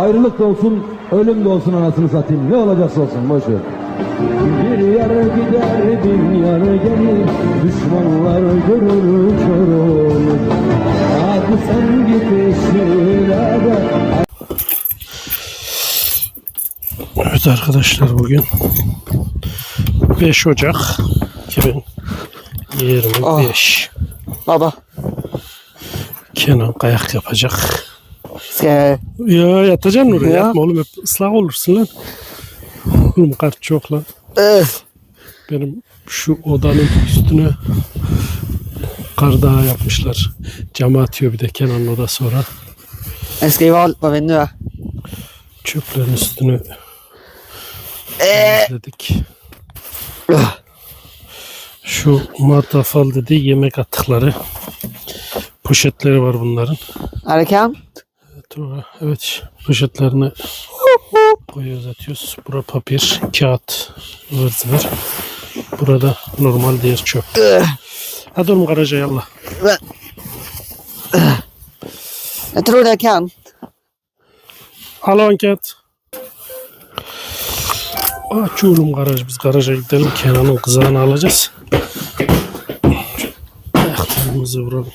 Ayrılık da olsun, ölüm de olsun anasını satayım. Ne olacaksa olsun boş ver. Bir yarı gider, bir yarı gelir. Düşmanlar görür kör olur. Hadi sen git eşliğine de Evet arkadaşlar bugün 5 Ocak 2025 Baba. Kenan kayak yapacak. Ee, Ya yatacaksın oraya Ya. yatma oğlum hep ıslak olursun lan. Oğlum kar çok lan. eh, Benim şu odanın üstüne kar dağı yapmışlar. Cama atıyor bir de Kenan'ın odası sonra. jag ju vara på vinduet. Çöplerin üstünü Eh, temizledik. Şu matafal dediği yemek atıkları poşetleri var bunların. kallt? Sonra evet poşetlerini koyuyoruz atıyoruz. Bura papir, kağıt, ıvır zıvır. Burada normal diğer çöp. Hadi oğlum garaja yallah. Jag tror är kallt. Al anket. Aç oğlum garaj. Biz garaja gidelim. Kenan'ın kızağını alacağız. Ayaklarımızı vuralım.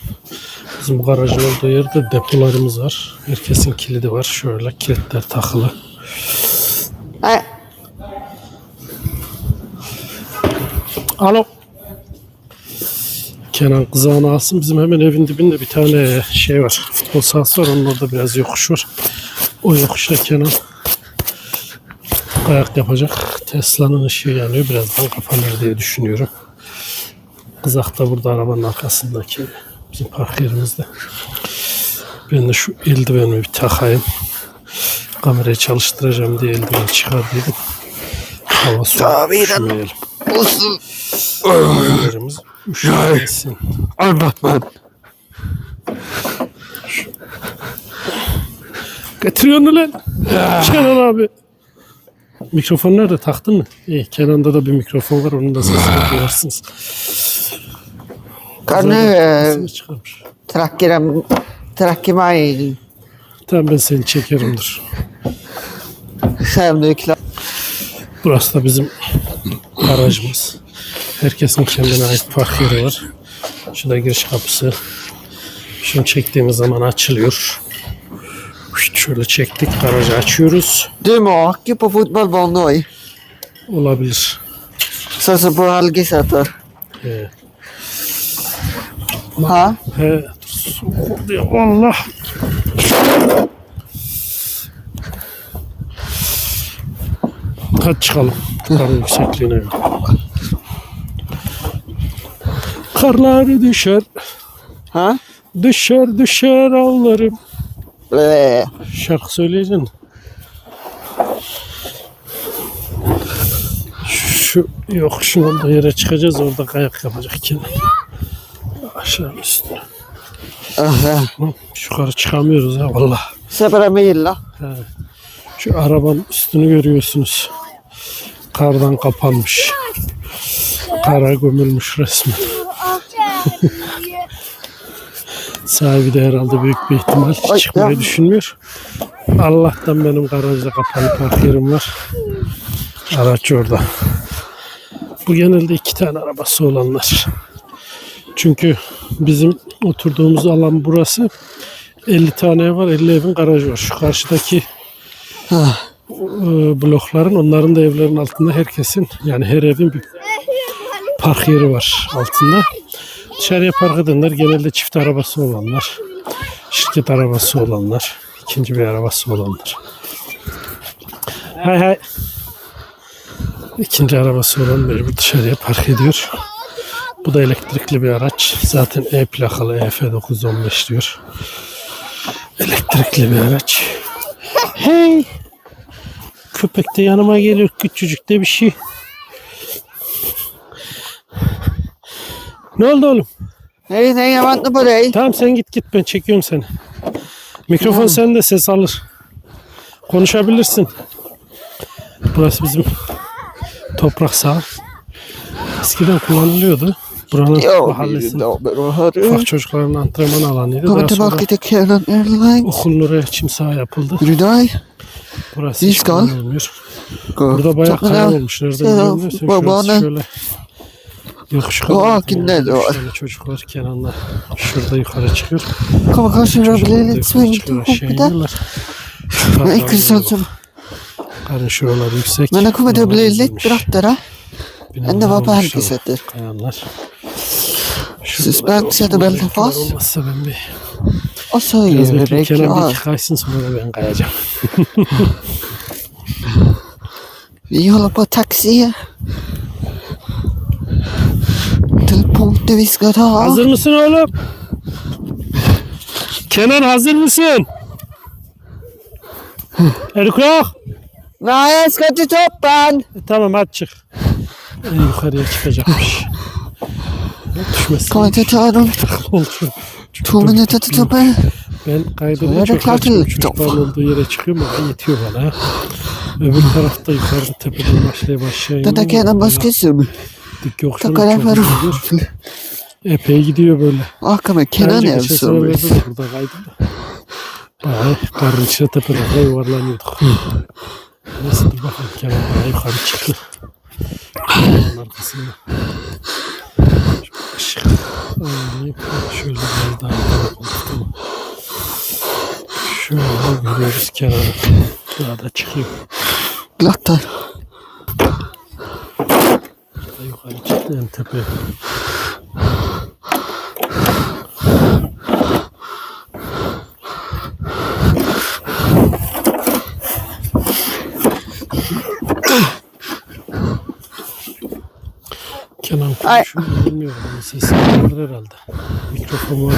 Bizim garajın olduğu yerde depolarımız var. Herkesin kilidi var. Şöyle kilitler takılı. Nej, Alo. Kenan kızağını alsın. Bizim hemen evin dibinde bir tane şey var. Futbol sahası var. Onun orada biraz yokuş var. O yokuşta Kenan ayak yapacak. Tesla'nın ışığı yanıyor. Birazdan kapanır diye düşünüyorum. Kızak da burada arabanın arkasındaki bizim park yerimizde. Ben de şu eldivenimi bir takayım. Kamerayı çalıştıracağım diye eldiven çıkardıydım. Hava soğuk. Üşümeyelim. Olsun. Ellerimiz üşümesin. Anlatma. Getiriyorsun lan. Kenan abi. Mikrofon nerede? Taktın mı? İyi. Kenan'da da bir mikrofon var. Onun da sesini duyarsınız. Tracka dem- tracka mig Tamam ben seni çekerim dur. klar. Burası da bizim garajımız. Herkesin kendine ait park yeri var. Şurada giriş kapısı. Şunu çektiğimiz zaman açılıyor. Şöyle çektik. Garajı açıyoruz. Du må åka på fotbollbanan då. Olabilir. Så som på Helgesäter. Ee, Ha? He, oldu ya. Allah. Hadi çıkalım. Karın yüksekliğine göre. Karlar düşer, Ha? düşer düşer ağlarım. Eh, Şarkı söyleyeceksin. Şu yokuşun olduğu yere çıkacağız. Orada kayak yapacak kendine. Aşağı üstüne. ah, eh. Lan Yukarı çıkamıyoruz ha valla. Se på den bilen. Şu arabanın üstünü görüyorsunuz. Kardan kapanmış. Kara gömülmüş resmen. Sahibi de herhalde büyük bir ihtimal Ay, çıkmayı ya. düşünmüyor. Allah'tan benim garajda kapalı park yerim var. Araç orada. Bu genelde iki tane arabası olanlar. Çünkü bizim oturduğumuz alan burası. 50 tane ev var, 50 evin garajı var. Şu karşıdaki Ah, e, blokların onların da evlerin altında herkesin yani her evin bir park yeri var altında. Dışarıya park edenler genelde çift arabası olanlar, şirket arabası olanlar, ikinci bir arabası olanlar. Hay hay. İkinci arabası olan mecbur dışarıya park ediyor. Bu da elektrikli bir araç. Zaten E plakalı EF915 diyor. Elektrikli bir araç. Hey! Köpek de yanıma geliyor. Küçücük de bir şey. Ne oldu oğlum? jag väntar på dig. Tamam sen git git ben çekiyorum seni. Mikrofon sende ses alır. Konuşabilirsin. Burası bizim toprak saha. Eskiden kullanılıyordu. Buranın mahallesinin ufak çocukların antrenman alanıydı. Daha sonra okulun oraya çim saha yapıldı. Burası hiç kullanılmıyor. Burada bayağı Toppen kaya av. olmuş. Nereden Ja, bilmiyorum. Şurası şöyle yokuş Ja, kadar kinne Üç då. tane çocuk var Kenan'la. Şurada yukarı çıkıyor. Çocuklar lite yukarı svängt çıkıyor. sånt som... Karın şuralar yüksek. Men det kommer att bli Det var ama Helgesäter. Kayanlar. Suspekt sätter bältet fast. Olmazsa ben bir Och så biraz Kenan bir kaysın sonra da ben kayacağım. Vi håller på att taxi. Till punkten vi ska ta. Hazır mısın oğlum? Kenan hazır mısın? Är du klar? Nej, jag ska till toppen! Tamam hadi çık. En yukarıya çıkacakmış. Düşmesin. Kommer inte ta dem Olsun. två minuter till toppen. Ben da çok değil, Çocukların olduğu yere çıkıyorum ama yetiyor bana. Öbür tarafta yukarıda tepeden kan jag bara som. Dik Tackar çok gidiyor. Epey gidiyor böyle. Bence Kenan geçen som. senelerde de burada kaydım da. Bayağı karın içine tepelerde yuvarlanıyorduk. Dur bakalım Kenan daha yukarı çıktı. Onun arkasında. Şu ışık ayarlayıp şöyle biraz daha yukarı koyduk tamam. Şöyle görüyoruz Kenan'ı. Daha da çıkıyor. Daha yukarı çıktı en tepeye. Kenan Ay. bilmiyorum ama sesi gelir herhalde. Mikrofon var.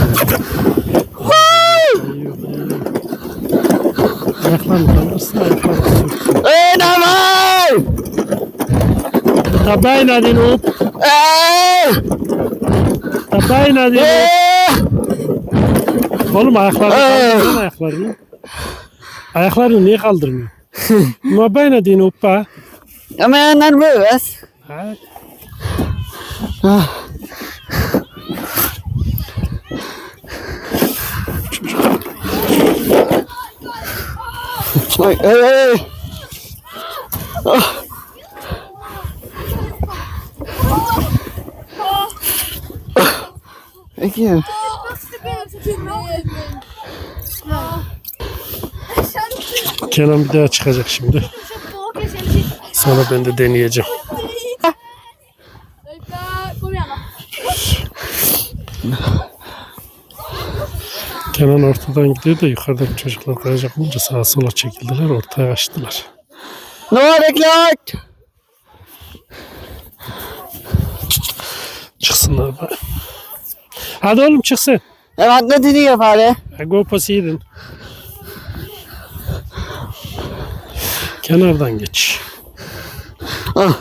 Ayaklarını kaldırsın ayaklarını sürtsün. Enamal! Tabay nadin up. Eee! Tabay nadin up. Eee! Oğlum ayaklarını kaldırsana ayaklarını. Ayaklarını niye kaldırmıyor? Tabay nadin up ha. Är nervös. Ha, Ah. Oj, oj, oj. Ah. Ah. Herregud. Kenan bir daha çıkacak şimdi. Sonra ben de deneyeceğim. Kenan ortadan gidiyor da yukarıdaki çocuklar kayacak olunca sağa sola çekildiler ortaya açtılar. Är det klart! Çıksınlar bari. Hadi oğlum çıksın. Ni är färdiga. Ha, Gå på sidan. Kenardan geç. Ah.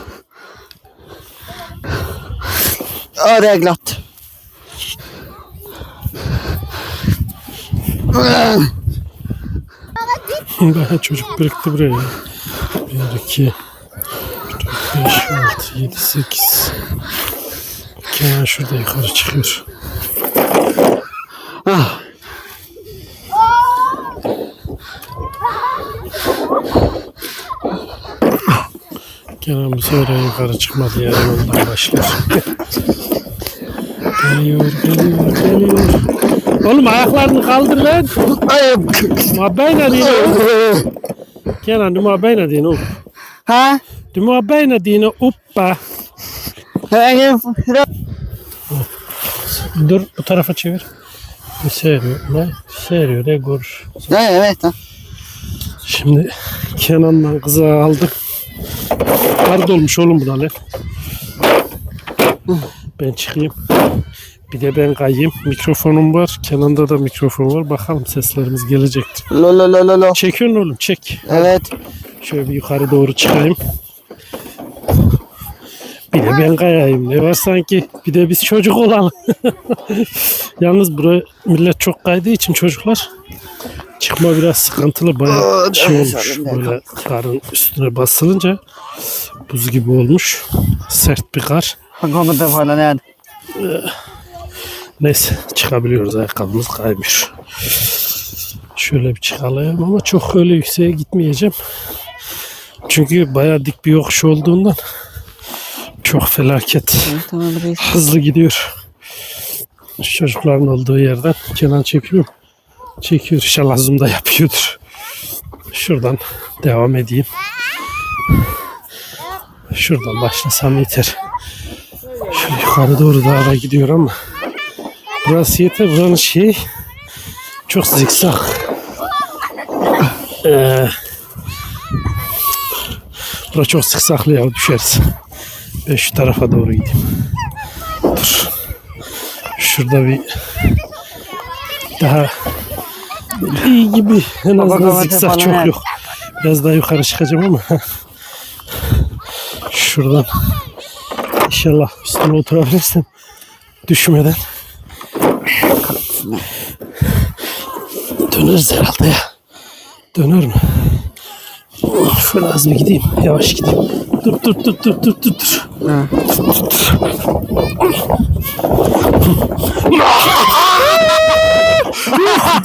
Ja, det är glatt. Ah. Bayağı çocuk birikti buraya. ya. 1, 2, 4, 5, 6, 7, 8. Kenan şurada yukarı çıkıyor. Ah. Kenan bu sefer yukarı çıkmadı yani ondan başlıyor. Geliyor, geliyor, geliyor. Oğlum ayaklarını kaldır lan. Bene dine. Kenan du må ha benen dine upp. Ha? Du må ha benen dine. Ingen... Dur bu tarafa çevir. Seriyor. Ne? Seriyor ne görür. Ja, jag vet det. Şimdi Kenan'la kızı aldım. Kar dolmuş oğlum bu da lan. Ben çıkayım. Bir de ben kayayım. Mikrofonum var. Kenan'da da mikrofon var. Bakalım seslerimiz gelecektir. Lo, lo, lo, lo, lo. Çekiyorsun oğlum çek. Evet. Şöyle bir yukarı doğru çıkayım. Bir de ben kayayım. Ne var sanki? Bir de biz çocuk olalım. Yalnız buraya millet çok kaydığı için çocuklar çıkma biraz sıkıntılı. Bayağı şey olmuş. Böyle karın üstüne basılınca buz gibi olmuş. Sert bir kar. Han kommer inte falla ner. Neyse çıkabiliyoruz ayakkabımız kaymıyor. Şöyle bir çıkalım ama çok öyle yükseğe gitmeyeceğim. Çünkü bayağı dik bir yokuş olduğundan çok felaket Tamam reis. hızlı gidiyor. Şu çocukların olduğu yerden Kenan çekiyor. Çekiyor inşallah zoom da yapıyordur. Şuradan devam edeyim. Şuradan başlasam yeter. Şöyle yukarı doğru daha da gidiyor ama burası yeter. Buranın şeyi çok zikzak. Ee, bura çok zikzaklı ya düşeriz. Ben şu tarafa doğru gideyim. Dur. Şurada bir daha iyi gibi en azından zikzak çok yok. Biraz daha yukarı çıkacağım ama şuradan inşallah üstüne oturabilirsem düşmeden döneriz herhalde ya. Döner mi? Şöyle az bir gideyim. Yavaş gideyim. Dur dur dur dur dur dur. dur.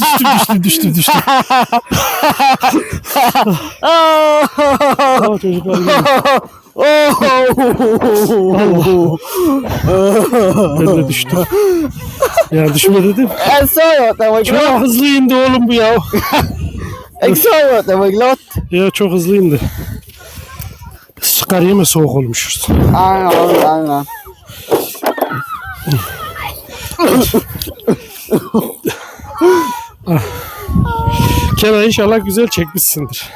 Düştüm düştüm düştüm düştüm. Tamam çocuklar gelin. Ben de düştüm. Ya düşme dedim. En det var Çok hızlı indi oğlum bu ya. Jag sa att det var glott. Ya çok hızlı indi. Çıkarayım mı soğuk olmuşuz. Aynen aynen. Kenan inşallah güzel çekmişsindir.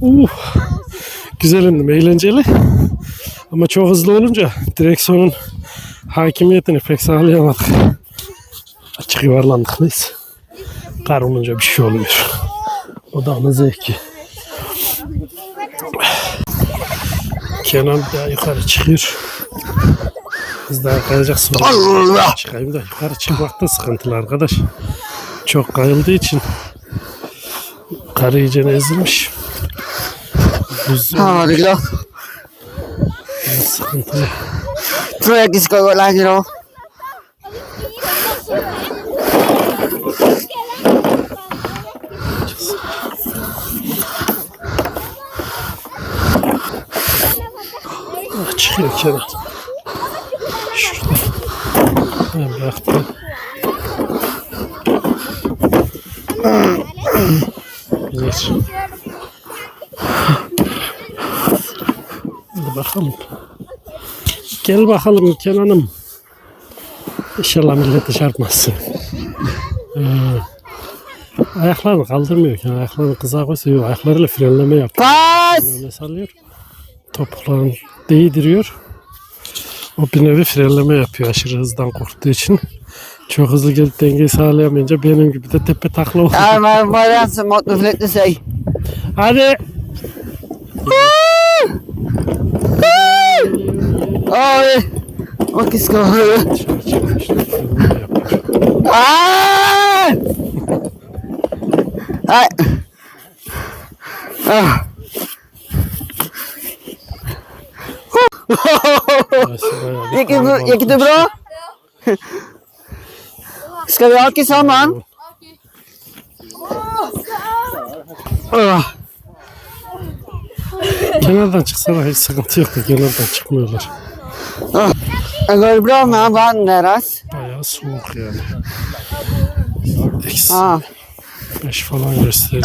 Uh, güzel indim, eğlenceli. Ama çok hızlı olunca direksiyonun hakimiyetini pek sağlayamadık. Açık yuvarlandık neyse. Kar olunca bir şey oluyor. O da onun zevki. Kenan daha yukarı çıkıyor. Biz daha kayacaksın. Allah! Çıkayım da yukarı çıkmakta sıkıntılı arkadaş. Çok kayıldığı için kar iyice ezilmiş. Glott. sıkıntılı. Ska gå längre då. Ah, Çıkıyor Kenan. Şurada. Ben bıraktım. Gel bakalım Kenan'ım. İnşallah millete çarpmazsın. Ee, ayaklarını kaldırmıyor. Yani ayaklarını kıza koysa yok. Ayaklarıyla frenleme yapıyor. Öyle sallıyor. Topuklarını değdiriyor. O bir nevi frenleme yapıyor aşırı hızdan korktuğu için. Çok hızlı gelip dengeyi sağlayamayınca benim gibi de tepe takla var den som måtte flytte sig. Hadi. Dışarı çıkıyor işte, frenleme yapıyor. Ah! Nej. Ah. Burası bayağı bir Gick, det- kalabalık. gick det bra? Ska vi åka samman? Ah. Kenardan çıksana hiç sıkıntı yok da kenardan çıkmıyorlar. Går det bra med vattnet deras? Bayağı soğuk yani. Eksi Ah. 5 falan gösteriyor.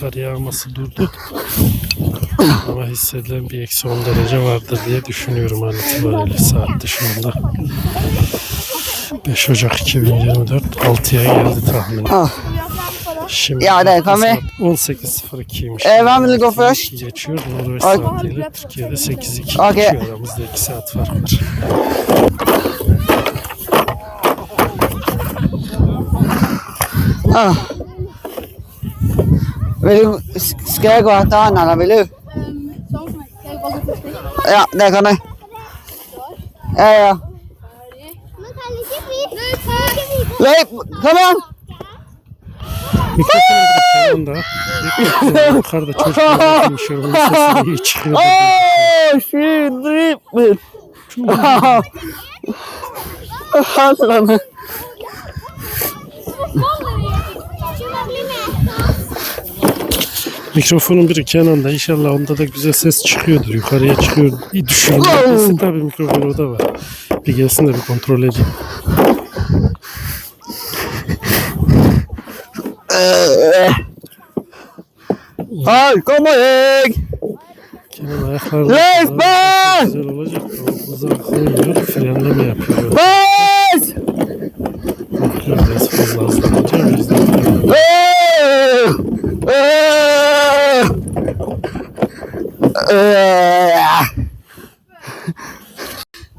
Kar yağması durdu. Ama hissedilen bir eksi 10 derece vardır diye düşünüyorum an itibariyle saat dışında. 5 Ocak 2024 6'ya geldi tahmin. Ah. Şimdi Ya, det kan vi. saat 18.02'ymiş. Eh, vem vill gå först? Geçiyor. Norveç Okey. saatiyle Türkiye'de 8.02 Okey. geçiyor. Aramızda 2 saat fark var. Ah. Vill du, ska jag gå och äta eller vill du? Ja, det kan du. Ja, ja. Leif, kom igen! Mikrofonu da Kenan da. Mikrofonu yukarıda çocuklar konuşuyor. Bunun sesi iyi çıkıyor. Åh, shit, drip! Allah'ım. Mikrofonun biri Kenan'da. İnşallah onda da güzel ses çıkıyordur. Yukarıya çıkıyor. Gelsin tabii mikrofon o da var. Bir gelsin de bir kontrol edeyim. Ay komik. Kenan ayaklarını Yes, Daha ben! güzel olacak. O Uzağa koyuyor. Frenleme yapıyor. Bas! Bakıyor biraz fazla hızlanınca. O yüzden! Ee!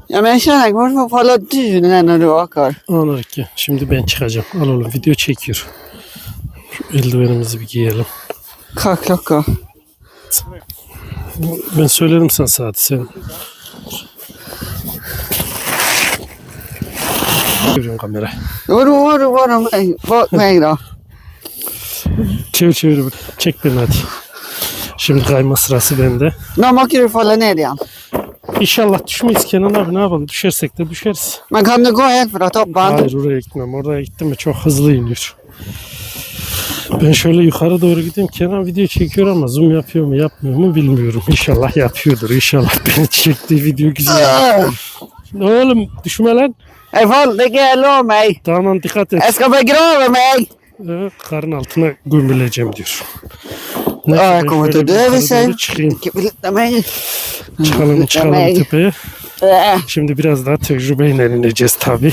Ja men tjena, varför faller du när du åker? Anlar ki. Şimdi ben çıkacağım. Al oğlum video çekiyor. Şu eldivenimizi bir giyelim. Kalk klocka. Ben söylerim sana saati sen. Görüyorum kamera. Vadå, vadå, vadå mig? Bak mig då. Çevir çevir. Çek beni hadi. Şimdi kayma sırası bende. Åker du falla ner igen? İnşallah düşmeyiz Kenan abi ne yapalım. Düşersek de düşeriz. Du gå helt från toppen? Hayır oraya gitmem. Oraya gittim mi çok hızlı iniyor. Ben şöyle yukarı doğru gideyim. Kenan video çekiyor ama zoom yapıyor mu yapmıyor mu bilmiyorum. İnşallah yapıyordur. İnşallah beni çektiği video güzel. Oğlum düşme lan. Det gäller mig. Tamam dikkat et. Ska begrava mig. Ee, karın altına gömüleceğim diyor. Neyse, Ja, ben jag kommer şöyle att bir dö yukarı vid sig. doğru Çıkayım. Flytta mig. Çıkalım çıkalım tepeye. Äh. Şimdi biraz daha tecrübeyle ineceğiz tabi.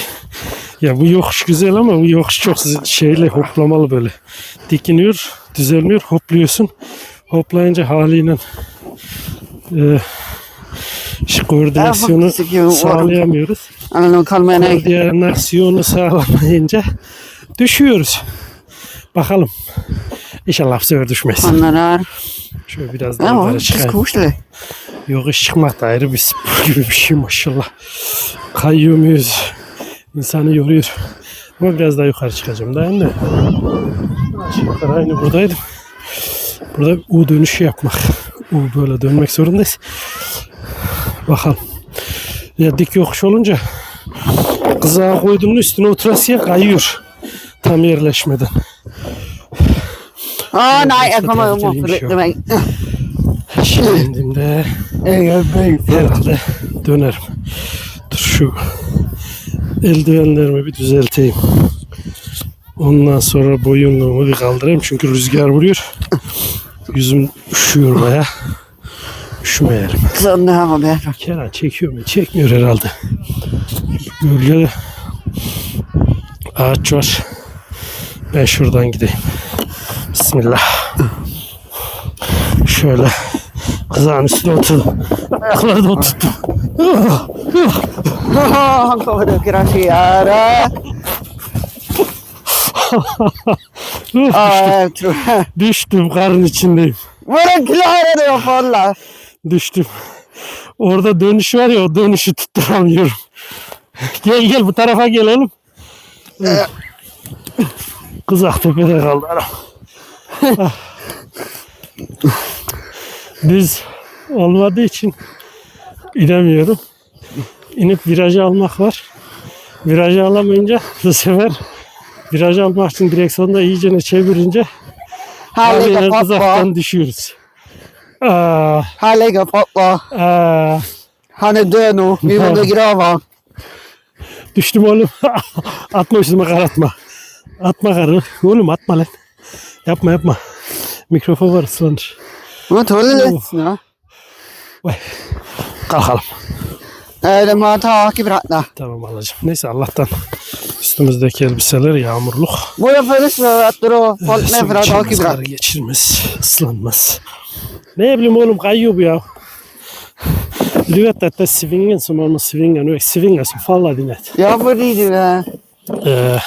Ya bu yokuş güzel ama bu yokuş çok şeyle hoplamalı böyle. Dikiniyor, düzelmiyor, hopluyorsun. Hoplayınca haliyle e, koordinasyonu sağlayamıyoruz. Koordinasyonu sağlamayınca düşüyoruz. Bakalım. İnşallah bu sefer düşmez. Anna där. Şöyle biraz daha yukarı çıkayım. koselig. Yokuş çıkmak da ayrı bir spor gibi bir şey maşallah. Kayıyor muyuz? İnsanı yoruyor. Ama biraz daha yukarı çıkacağım daha ne? Aşağı yukarı aynı buradaydım. Burada U dönüşü yapmak. U böyle dönmek zorundayız. Bakalım. Ya dik yokuş olunca kızağa koyduğunun üstüne oturasıya kayıyor. Tam yerleşmeden. Tabii, flytta mig. Şimdi indiğimde herhalde dönerim. Dur şu eldivenlerimi bir düzelteyim. Ondan sonra boyunluğumu bir kaldırayım çünkü rüzgar vuruyor. Yüzüm üşüyor baya. Üşümeyelim. Det här var bättre. Kenan çekiyor mu? Çekmiyor herhalde. Gölgede ağaç var. Ben şuradan gideyim. Bismillah. Şöyle kızağın üstüne oturdum. Ayakları da oturttum. Han kommer tror Düştüm karın içindeyim. Klarar du att falla? Düştüm. Orada dönüş var ya o dönüşü tutturamıyorum. gel gel bu tarafa gel oğlum. Kızak tepede kaldı anam. Ah. Düz olmadığı için inemiyorum. İnip virajı almak var. Virajı alamayınca bu sefer viraj almak için direksiyonu da iyicene çevirince haliyle kızaktan düşüyoruz. Aa, Här ligger pappa. aa. Han är död nu. Vi måste begrava honom. Düştüm oğlum. atma üstüme kar atma. Atma karı. Oğlum atma lan. Yapma yapma. Mikrofon var ıslanır. Det lite nu. Vay. Kalkalım. Nej, det må ta tak i brätna. Tamam alacağım. Neyse Allah'tan üstümüzdeki elbiseler yağmurluk. Borde föreslå att dra folk ner för att ta tak i Sürçülmez, karı brätna. geçirmez, ıslanmaz. Ne bileyim oğlum kayıyor bu ya. Du vet dette svingen som svinga. Nu är svingen som faller din et. Ja, fordi du eh, Ee,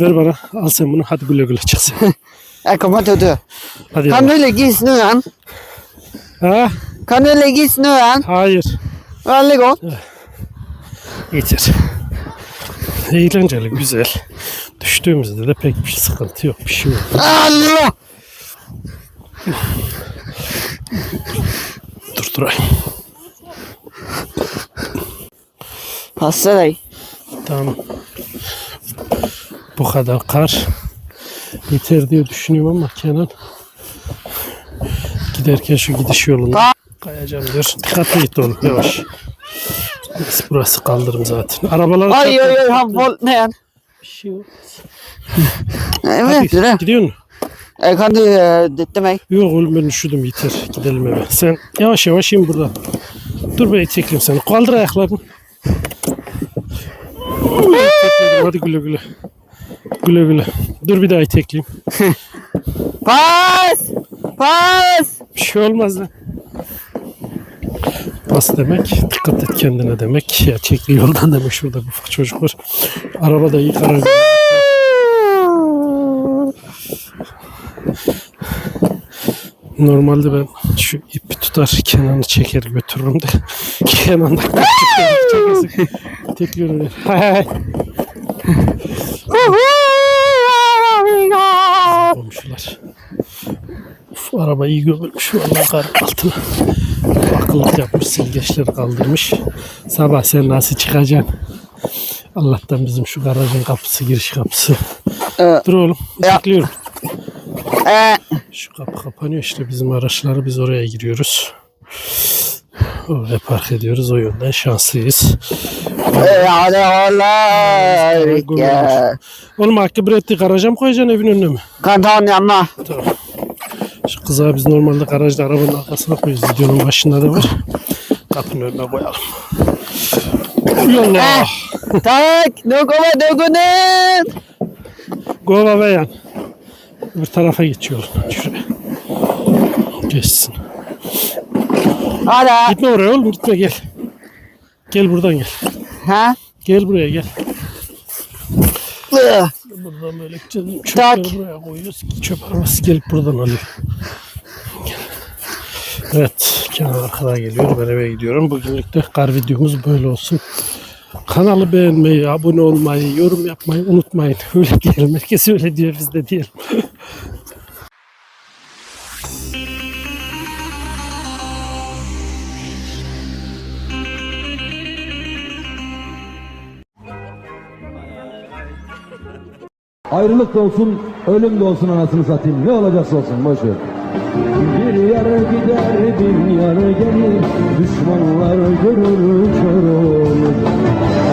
ver bana. Al sen bunu. Hadi güle güle çıksın. İnte att dö. Hadi Kan ligga i snön? Ha? Kan ligga i snön? Hayır. Väldigt gott. Getir. Eğlenceli, güzel. Düştüğümüzde de pek bir sıkıntı yok. Bir şey yok. Allah! Durdurayım. Pasta dayı. Tamam. Bu kadar kar yeter diye düşünüyorum ama Kenan giderken şu gidiş yolunda. Kayacağım diyor. Dikkatli git oğlum yavaş. Neyse, Burası kaldırım zaten. Arabalar Ay ay ay ha volt ne yan? Bir şey yok. Evet Hadi, gidiyor musun? E kan du demek. Yok oğlum ben üşüdüm yeter. Gidelim eve. Sen yavaş yavaş in burada. Dur ben itekleyeyim seni. Kaldır ayaklarını. Hadi güle güle. Güle güle. Dur bir daha itekleyeyim. Pas! Pas! Bir şey olmaz lan. Bas demek, dikkat et kendine demek. Ya çekil yoldan demek şurada ufak çocuk var. Arabada iyi karar. Normalde ben şu ipi tutar Kenan'ı çeker götürürüm de Kenan da. Tekrar hay. Komşular. Uf, araba iyi gömülmüş vallahi kar altına. Akıllık yapmış silgeçleri kaldırmış. Sabah sen nasıl çıkacaksın? Allah'tan bizim şu garajın kapısı giriş kapısı. Evet. Dur oğlum bekliyorum. E, Şu kapı kapanıyor işte bizim araçları biz oraya giriyoruz. Oraya park ediyoruz o yönden şanslıyız. e, hadi olay. Ya. Oğlum hakkı bretti garaja mı koyacaksın evin önüne mi? Kanton yapma. Tamam. Şu kızağı biz normalde garajda arabanın arkasına koyuyoruz. Videonun başında da var. Kapının önüne koyalım. Yallah. Tak! Dokuma dokunin! Gova ve yan. Bir tarafa geçiyor. Şuraya. Geçsin. Hadi. Gitme oraya oğlum gitme gel. Gel buradan gel. Ha? Gel buraya gel. Buradan böyle gideceğiz. Tak. Çöpleri buraya koyuyoruz. Çöp arabası gelip buradan alıyor. Evet. Kenan arkadan geliyor. Ben eve gidiyorum. Bugünlük de kar videomuz böyle olsun. Kanalı beğenmeyi, abone olmayı, yorum yapmayı unutmayın. Öyle diyelim. Herkes öyle diyor biz de diyelim. Ayrılık da olsun, ölüm de olsun anasını satayım. Ne olacaksa olsun boş. Bir yarı gider, bir yarı gelir. Düşmanlar görür kör.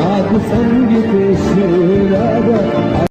Hadi sen git eşi